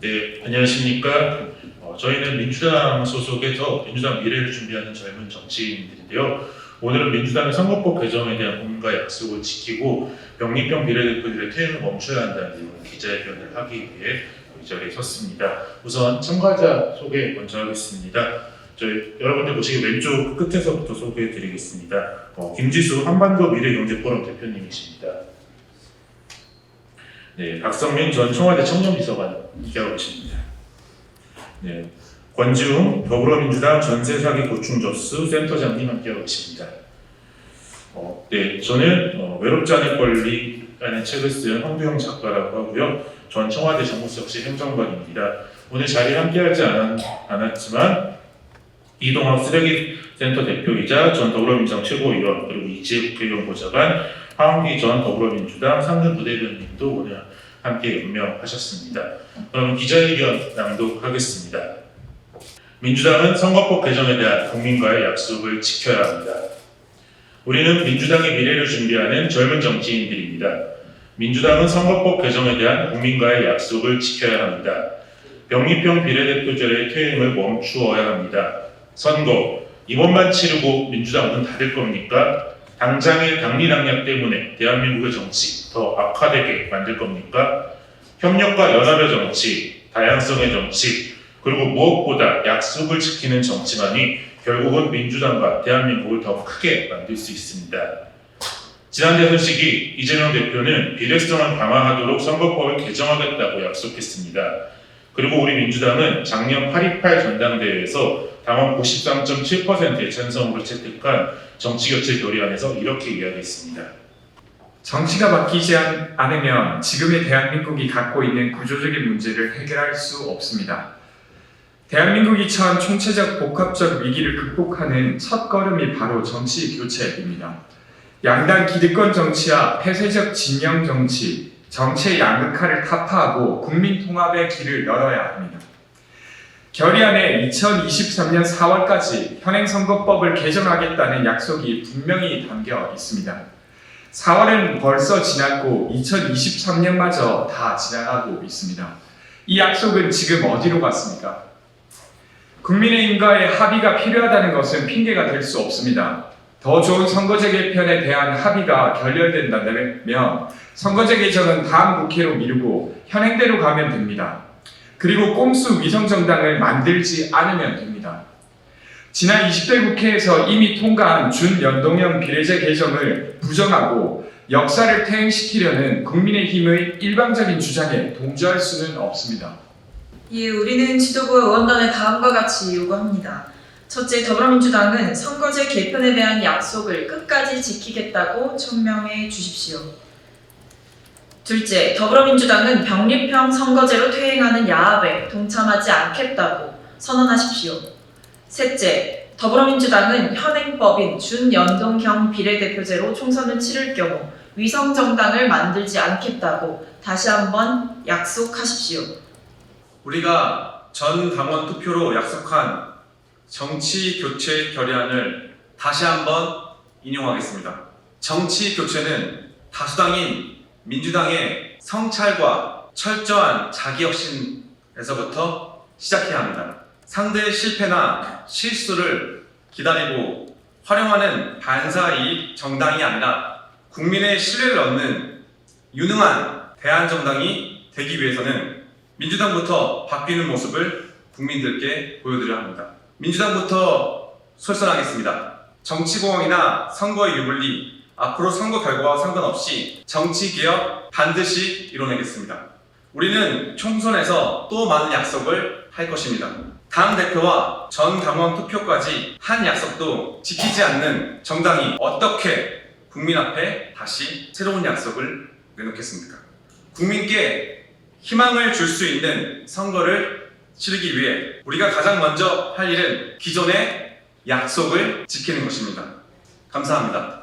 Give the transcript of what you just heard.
네, 안녕하십니까. 어, 저희는 민주당 소속에서 민주당 미래를 준비하는 젊은 정치인들인데요. 오늘은 민주당의 선거법 개정에 대한 공과 약속을 지키고 병립형 비례대표들의 퇴임을 멈춰야 한다는 기자회견을 하기 위해 이 자리에 섰습니다. 우선 참가자 소개 먼저 하겠습니다. 저희 여러분들 보시기 왼쪽 끝에서부터 소개해드리겠습니다. 어, 김지수 한반도 미래경제포럼 대표님이십니다. 네, 박성민 전 청와대 청년비서관 함께하고 계십니다. 네, 권지웅 더불어민주당 전세사기 고충 접수 센터장님 함께하고 계십니다. 어, 네, 저는 어, 외롭지 않을 권리라는 책을 쓴 황두영 작가라고 하고요. 전 청와대 정무수석실 행정관입니다. 오늘 자리에 함께하지 않았, 않았지만 이동학 쓰레기센터 대표이자 전 더불어민주당 최고위원 그리고 이지혜 국회의원 보좌관 하은기 전 더불어민주당 상근 부대변인도 오늘 함께 연명하셨습니다. 그럼 기자회견 낭독하겠습니다. 민주당은 선거법 개정에 대한 국민과의 약속을 지켜야 합니다. 우리는 민주당의 미래를 준비하는 젊은 정치인들입니다. 민주당은 선거법 개정에 대한 국민과의 약속을 지켜야 합니다. 병립형 비례대표제의 퇴행을 멈추어야 합니다. 선거, 이번만 치르고 민주당 문 닫을 겁니까? 당장의 당리당략 때문에 대한민국의 정치 더 악화되게 만들 겁니까? 협력과 연합의 정치, 다양성의 정치, 그리고 무엇보다 약속을 지키는 정치만이 결국은 민주당과 대한민국을 더 크게 만들 수 있습니다. 지난 대선 시기 이재명 대표는 비례성을 강화하도록 선거법을 개정하겠다고 약속했습니다. 그리고 우리 민주당은 작년 8.28 전당대회에서 당원 93.7%의 찬성으로 채택한 정치교체 결의안에서 이렇게 이야기했습니다. 정치가 바뀌지 않- 않으면 지금의 대한민국이 갖고 있는 구조적인 문제를 해결할 수 없습니다. 대한민국이 처한 총체적 복합적 위기를 극복하는 첫 걸음이 바로 정치 교체입니다. 양당 기득권 정치와 폐쇄적 진영 정치, 정치의 양극화를 타파하고 국민 통합의 길을 열어야 합니다. 결의안에 2023년 4월까지 현행 선거법을 개정하겠다는 약속이 분명히 담겨 있습니다. 4월은 벌써 지났고 2023년마저 다 지나가고 있습니다. 이 약속은 지금 어디로 갔습니까? 국민의힘과의 합의가 필요하다는 것은 핑계가 될 수 없습니다. 더 좋은 선거제 개편에 대한 합의가 결렬된다면 선거제 개정은 다음 국회로 미루고 현행대로 가면 됩니다. 그리고 꼼수 위성정당을 만들지 않으면 됩니다. 지난 20대 국회에서 이미 통과한 준연동형 비례제 개정을 부정하고 역사를 퇴행시키려는 국민의힘의 일방적인 주장에 동조할 수는 없습니다. 예, 우리는 지도부 의원단에 다음과 같이 요구합니다. 첫째, 더불어민주당은 선거제 개편에 대한 약속을 끝까지 지키겠다고 천명해 주십시오. 둘째, 더불어민주당은 병립형 선거제로 퇴행하는 야합에 동참하지 않겠다고 선언하십시오. 셋째, 더불어민주당은 현행법인 준연동형 비례대표제로 총선을 치를 경우 위성 정당을 만들지 않겠다고 다시 한번 약속하십시오. 우리가 전 당원 투표로 약속한 정치 교체 결의안을 다시 한번 인용하겠습니다. 정치 교체는 다수당인 민주당의 성찰과 철저한 자기혁신에서부터 시작해야 합니다. 상대의 실패나 실수를 기다리고 활용하는 반사이익 정당이 아니라 국민의 신뢰를 얻는 유능한 대안정당이 되기 위해서는 민주당부터 바뀌는 모습을 국민들께 보여드려야 합니다. 민주당부터 솔선하겠습니다. 정치공학이나 선거의 유불리, 앞으로 선거 결과와 상관없이 정치개혁 반드시 이뤄내겠습니다. 우리는 총선에서 또 많은 약속을 할 것입니다. 당 대표와 전 당원 투표까지 한 약속도 지키지 않는 정당이 어떻게 국민 앞에 다시 새로운 약속을 내놓겠습니까? 국민께 희망을 줄 수 있는 선거를 치르기 위해 우리가 가장 먼저 할 일은 기존의 약속을 지키는 것입니다. 감사합니다.